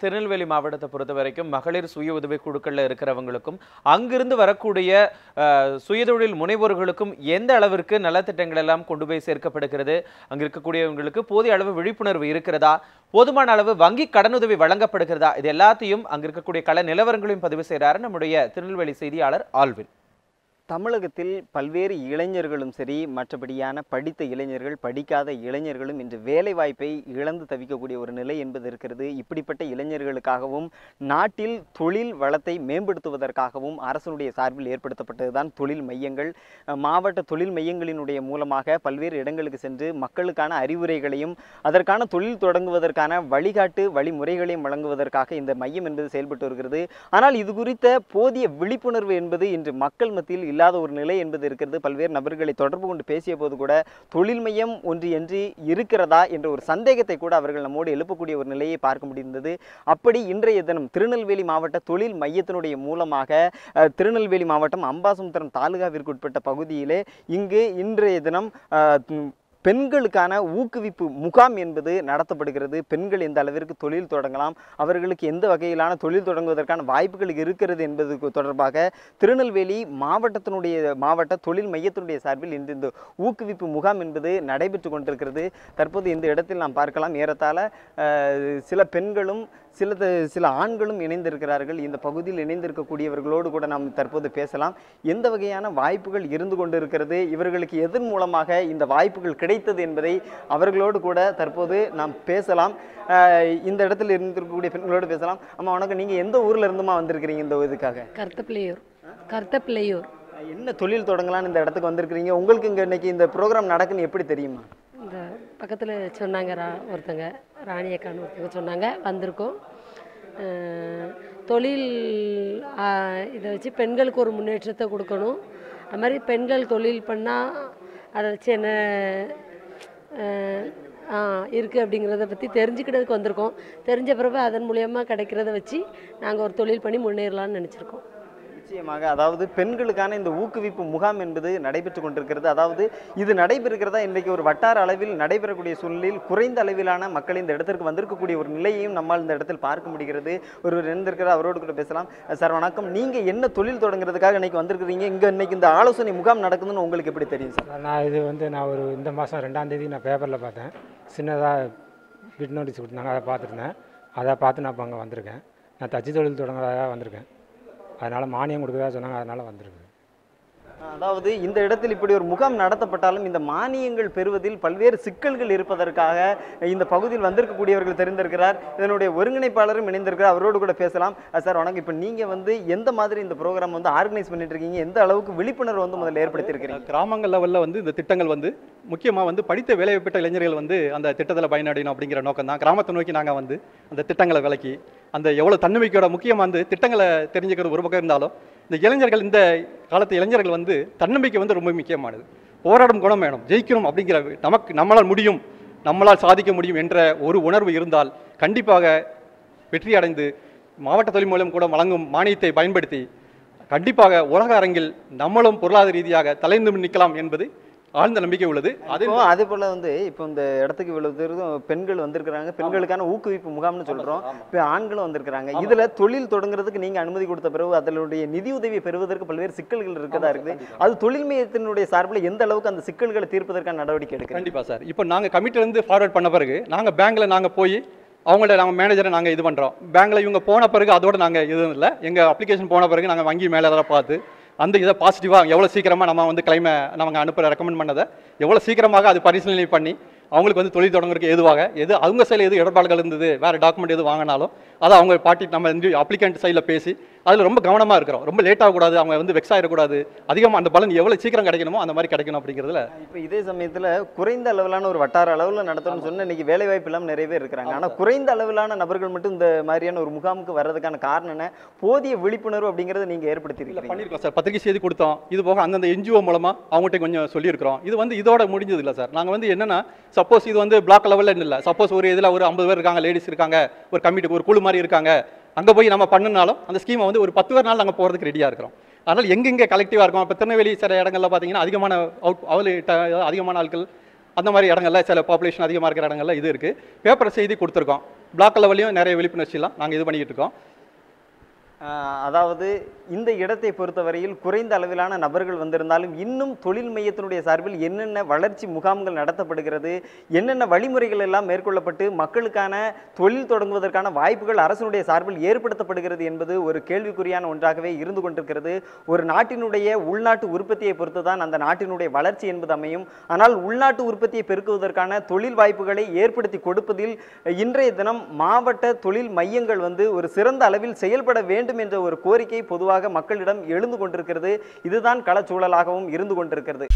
திருநெல்வேலி மாவட்டத்தை பொறுத்த வரைக்கும் மகளிர் சுய உதவி குழுக்களில் இருக்கிறவங்களுக்கும் அங்கிருந்து வரக்கூடிய சுயதொழில் முனைவோர்களுக்கும் எந்த அளவிற்கு நலத்திட்டங்கள் எல்லாம் கொண்டு போய் சேர்க்கப்படுகிறது அங்க இருக்கக்கூடியவங்களுக்கு போதிய அளவு விழிப்புணர்வு இருக்கிறதா போதுமான அளவு வங்கி கடனுதவி வழங்கப்படுகிறதா இது எல்லாத்தையும் அங்க இருக்கக்கூடிய கள நிலவரங்களையும் பதிவு செய்கிறாரு நம்முடைய திருநெல்வேலி செய்தியாளர் ஆல்வின். தமிழகத்தில் பல்வேறு இளைஞர்களும் சரி மற்றபடியான படித்த இளைஞர்கள் படிக்காத இளைஞர்களும் இன்று வேலை வாய்ப்பை இழந்து தவிக்கக்கூடிய ஒரு நிலை என்பது இருக்கிறது. இப்படிப்பட்ட இளைஞர்களுக்காகவும் நாட்டில் தொழில் வளத்தை மேம்படுத்துவதற்காகவும் அரசனுடைய சார்பில் ஏற்படுத்தப்பட்டதுதான் தொழில் மையங்கள். மாவட்ட தொழில் மையங்களினுடைய மூலமாக பல்வேறு இடங்களுக்கு சென்று மக்களுக்கான அறிவுரைகளையும் அதற்கான தொழில் தொடங்குவதற்கான வழிகாட்டு வழிமுறைகளையும் வழங்குவதற்காக இந்த மையம் என்பது செயல்பட்டு வருகிறது. ஆனால் இது குறித்த போதிய விழிப்புணர்வு என்பது இன்று மக்கள் மத்தியில் இல்லாத ஒரு நிலை என்பது இருக்கிறது. பல்வேறு நபர்களை தொடர்பு கொண்டு பேசிய போது கூட தொழில் மையம் ஒன்று என்று இருக்கிறதா என்ற ஒரு சந்தேகத்தை கூட அவர்கள் நம்மோடு எழுப்பக்கூடிய ஒரு நிலையை பார்க்க முடிந்தது. அப்படி இன்றைய தினம் திருநெல்வேலி மாவட்ட தொழில் மையத்தினுடைய மூலமாக திருநெல்வேலி மாவட்டம் அம்பாசமுத்திரம் தாலுகாவிற்கு உட்பட்ட பகுதியிலே இங்கு இன்றைய தினம் பெண்களுக்கான ஊக்குவிப்பு முகாம் என்பது நடத்தப்படுகிறது. பெண்கள் எந்த அளவிற்கு தொழில் தொடங்கலாம் அவர்களுக்கு எந்த வகையிலான தொழில் தொடங்குவதற்கான வாய்ப்புகள் இருக்கிறது என்பது தொடர்பாக திருநெல்வேலி மாவட்டத்தினுடைய மாவட்ட தொழில் மையத்தினுடைய சார்பில் இன்று இந்த ஊக்குவிப்பு முகாம் என்பது நடைபெற்று கொண்டிருக்கிறது. தற்போது இந்த இடத்தில் நாம் பார்க்கலாம். ஏறத்தாழ சில பெண்களும் சில த- சில ஆண்களும் இணைந்திருக்கிறார்கள். இந்த பகுதியில் இணைந்திருக்கக்கூடியவர்களோடு கூட நாம் தற்போது பேசலாம். எந்த வகையான வாய்ப்புகள் இருந்து கொண்டிருக்கிறது? இவர்களுக்கு எதன் மூலமாக இந்த வாய்ப்புகள் கிடைத்தது என்பதை அவர்களோடு கூட தற்போது நாம் பேசலாம். இந்த இடத்தில் இருந்திருக்கக்கூடிய பெண்களோடு பேசலாம். அம்மா வணக்கம். நீங்கள் எந்த ஊர்ல இருந்துமா வந்திருக்கிறீங்க இந்த இதுக்காக? கருத்தப்பிள்ளையூர். கருத்தப்பிள்ளையூர். என்ன தொழில் தொடங்கலாம்னு இந்த இடத்துக்கு வந்திருக்கிறீங்க? உங்களுக்கு இங்கே இன்னைக்கு இந்த ப்ரோக்ராம் நடக்குன்னு எப்படி தெரியுமா? பக்கத்தில் சொன்னாங்க ரா ஒருத்தங்க ராணி அக்கான்னு ஒருத்தங்க சொன்னாங்க வந்திருக்கோம். தொழில் இதை வச்சு பெண்களுக்கு ஒரு முன்னேற்றத்தை கொடுக்கணும். அது மாதிரி பெண்கள் தொழில் பண்ணால் அதை வச்சு என்ன ஆ இருக்குது அப்படிங்கிறத பற்றி தெரிஞ்சுக்கிட்டதுக்கு வந்திருக்கோம். தெரிஞ்ச பிறகு அதன் மூலயமா கிடைக்கிறத வச்சு நாங்கள் ஒரு தொழில் பண்ணி முன்னேறலாம்னு நினச்சிருக்கோம். நிச்சயமாக அதாவது பெண்களுக்கான இந்த ஊக்குவிப்பு முகாம் என்பது நடைபெற்று கொண்டிருக்கிறது. அதாவது இது நடைபெறுகிறதா? இன்றைக்கு ஒரு வட்டார அளவில் நடைபெறக்கூடிய சூழ்நிலையில் குறைந்த அளவிலான மக்கள் இந்த இடத்திற்கு வந்திருக்கக்கூடிய ஒரு நிலையையும் நம்மால் இந்த இடத்தில் பார்க்க முடிகிறது. ஒருவர் இருந்திருக்கிறார் அவரோடு கூட பேசலாம். சார் வணக்கம். நீங்கள் என்ன தொழில் தொடங்குறதுக்காக இன்னைக்கு வந்திருக்கிறீங்க? இங்கே இன்னைக்கு இந்த ஆலோசனை முகாம் நடக்குதுன்னு உங்களுக்கு எப்படி தெரியும் சார்? நான் இது வந்து நான் ஒரு இந்த மாதம் ரெண்டாம் தேதி நான் பேப்பரில் பார்த்தேன். சின்னதாக பிட் நோட்டீஸ் கொடுத்தாங்க அதை பார்த்துருந்தேன் அதை பார்த்து நான் இப்போ அங்கே வந்திருக்கேன். நான் தச்சு தொழில் தொடங்குறதாக வந்திருக்கேன். அதனால் மானியம் கொடுக்குறதா சொன்னாங்க அதனால் வந்திருக்கேன் அதாவது இந்த இடத்தில் இப்படி ஒரு முகாம் நடத்தப்பட்டாலும் இந்த மானியங்கள் பெறுவதில் பல்வேறு சிக்கல்கள் இருப்பதற்காக இந்த பகுதியில் வந்திருக்கக்கூடியவர்கள் தெரிந்திருக்கிறார். இதனுடைய ஒருங்கிணைப்பாளரும் இணைந்திருக்கிறார். அவரோடு கூட பேசலாம். சார் வணக்கம். இப்போ நீங்க வந்து எந்த மாதிரி இந்த ப்ரோக்ராம் வந்து ஆர்கனைஸ் பண்ணிட்டு இருக்கீங்க எந்த அளவுக்கு விழிப்புணர்வு வந்து முதல்ல ஏற்படுத்தியிருக்கிறீங்க? கிராமங்கள் லெவலில் வந்து இந்த திட்டங்கள் வந்து முக்கியமாக வந்து படித்த வேலைவாய்ப்பட்ட இளைஞர்கள் வந்து அந்த திட்டத்தில் பயனடையணும் அப்படிங்கிற நோக்கம் தான் கிராமத்தை நோக்கி நாங்கள் வந்து அந்த திட்டங்களை விளக்கி அந்த எவ்வளோ தன்னம்பிக்கையோட முக்கியமாக வந்து திட்டங்களை தெரிஞ்சுக்கிறது ஒரு பக்கம் இருந்தாலும் இந்த இளைஞர்கள் இந்த காலத்து இளைஞர்கள் வந்து தன்னம்பிக்கை வந்து ரொம்ப முக்கியமானது. போராடும் குணம் வேணும். ஜெயிக்கணும் அப்படிங்கிற நமக்கு நம்மளால் முடியும் நம்மளால் சாதிக்க முடியும் என்ற ஒரு உணர்வு இருந்தால் கண்டிப்பாக வெற்றி அடைந்து மாவட்ட தொழில் மூலம் கூட வழங்கும் மானியத்தை பயன்படுத்தி கண்டிப்பாக உலக அரங்கில் நம்மளும் பொருளாதார ரீதியாக தலைந்து நிற்கலாம் என்பது ஆழ்ந்த நம்பிக்கை உள்ளது. அது இப்போ அதே போல வந்து இப்போ இந்த இடத்துக்கு இவ்வளவு தூரம் பெண்கள் வந்திருக்கிறாங்க. பெண்களுக்கான ஊக்குவிப்பு முகாம்னு சொல்றோம். இப்போ ஆண்களும் வந்திருக்கிறாங்க. இதுல தொழில் தொடங்குறதுக்கு நீங்க அனுமதி கொடுத்த பிறகு அதனுடைய நிதி உதவி பெறுவதற்கு பல்வேறு சிக்கல்கள் இருக்கதா இருக்குது. அது தொழில் மையத்தினுடைய சார்பில் எந்த அளவுக்கு அந்த சிக்கல்களை தீர்ப்பதற்கான நடவடிக்கை எடுக்கிறீங்க? கண்டிப்பா சார். இப்போ நாங்க கமிட்டில இருந்து ஃபார்வர்ட் பண்ண பிறகு நாங்க பேங்க்ல நாங்க போய் அவங்கள்ட்ட நாங்கள் மேனேஜரை நாங்கள் இது பண்ணுறோம் பேங்க்ல இவங்க போன பிறகு அதோட நாங்கள் எதுவும் இல்லை. எங்கள் அப்ளிகேஷன் போன பிறகு நாங்கள் வங்கி மேலே பார்த்து அந்த இதை பாசிட்டிவாக எவ்வளோ சீக்கிரமாக நம்ம வந்து கிளைமை நம்ம அனுப்புகிற ரெக்கமெண்ட் பண்ணதை எவ்வளோ சீக்கிரமாக அது பரிசீலனை பண்ணி அவங்களுக்கு வந்து தொழில் தொடங்குறதுக்கு எதுவாக எது அவங்க சைடில் எது இடர்பாடுகள் இருந்தது வேறு டாக்குமெண்ட் எது வாங்கினாலும் அதை அவங்க பாட்டி நம்ம அப்ளிகண்ட் சைடில் பேசி அதில் ரொம்ப கவனமாக இருக்கிறோம். ரொம்ப லேட் ஆகக்கூடாது அவங்க வந்து வெக்ஸ் ஆகிடக்கூடாது அதிகமாக அந்த பலன் எவ்வளோ சீக்கிரம் கிடைக்கணுமோ அந்த மாதிரி கிடைக்கணும் அப்படிங்கிறதுல இப்போ இதே சமயத்துல குறைந்த அளவிலான ஒரு வட்டார அளவுல நடத்தணும்னு சொன்னா இன்னைக்கு வேலை வாய்ப்பு இல்லாமல் நிறைய பேர் இருக்கிறாங்க. ஆனா குறைந்த அளவிலான நபர்கள் மட்டும் இந்த மாதிரியான ஒரு முகாமுக்கு வர்றதுக்கான காரணம் என்ன? போதிய விழிப்புணர்வு அப்படிங்கறத நீங்க இல்ல ஏற்படுத்தியிருக்கீங்க பண்ணியிருக்கோம் சார். பத்திரிகை செய்தி கொடுத்தோம். இது போக அந்தந்த என்ஜிஓ மூலமா அவங்ககிட்ட கொஞ்சம் சொல்லியிருக்கிறோம். இது வந்து இதோட முடிஞ்சது இல்லை சார். நாங்கள் வந்து என்னன்னா சப்போஸ் இது வந்து பிளாக் லெவலில் இல்லை. சப்போஸ் ஒரு இதில் ஒரு ஐம்பது பேர் இருக்காங்க லேடிஸ் இருக்காங்க ஒரு கமிட்டி ஒரு குழு மாதிரி இருக்காங்க. அங்கே போய் நம்ம பண்ணுனாலும் அந்த ஸ்கீமை வந்து ஒரு பத்து பேர் நாள் நாங்கள் போகிறதுக்கு ரெடியாக இருக்கிறோம். அதனால் எங்கெங்கே கலெக்டிவாக இருக்கும்? இப்போ திருநெல்வேலி சில இடங்கள்ல பார்த்தீங்கன்னா அதிகமான அவுட் அவள் அதிகமான ஆட்கள் அந்த மாதிரி இடங்கள்ல சில பாப்புலேஷன் அதிகமாக இருக்கிற இடங்கள்ல இது இருக்குது பேப்பர் செய்தி கொடுத்துருக்கோம். பிளாக் லெவல்லையும் நிறைய விழிப்புணர்ச்சிலாம் நாங்கள் இது பண்ணிக்கிட்டு இருக்கோம். அதாவது இந்த இடத்தை பொறுத்தவரையில் குறைந்த அளவிலான நபர்கள் வந்திருந்தாலும் இன்னும் தொழில் மையத்தினுடைய சார்பில் என்னென்ன வளர்ச்சி முகாம்கள் நடத்தப்படுகிறது என்னென்ன வழிமுறைகள் எல்லாம் மேற்கொள்ளப்பட்டு மக்களுக்கான தொழில் தொடங்குவதற்கான வாய்ப்புகள் அரசினுடைய சார்பில் ஏற்படுத்தப்படுகிறது என்பது ஒரு கேள்விக்குறியான ஒன்றாகவே இருந்து கொண்டிருக்கிறது. ஒரு நாட்டினுடைய உள்நாட்டு உற்பத்தியை பொறுத்து தான் அந்த நாட்டினுடைய வளர்ச்சி என்பது அமையும். ஆனால் உள்நாட்டு உற்பத்தியை பெருக்குவதற்கான தொழில் வாய்ப்புகளை ஏற்படுத்தி கொடுப்பதில் இன்றைய தினம் மாவட்ட தொழில் மையங்கள் வந்து ஒரு சிறந்த அளவில் செயல்பட வேண்டும் வேண்டும் என்ற ஒரு கோரிக்கை பொதுவாக மக்களிடம் எழுந்து கொண்டிருக்கிறது. இதுதான் களச்சூழலாகவும் இருந்து கொண்டிருக்கிறது.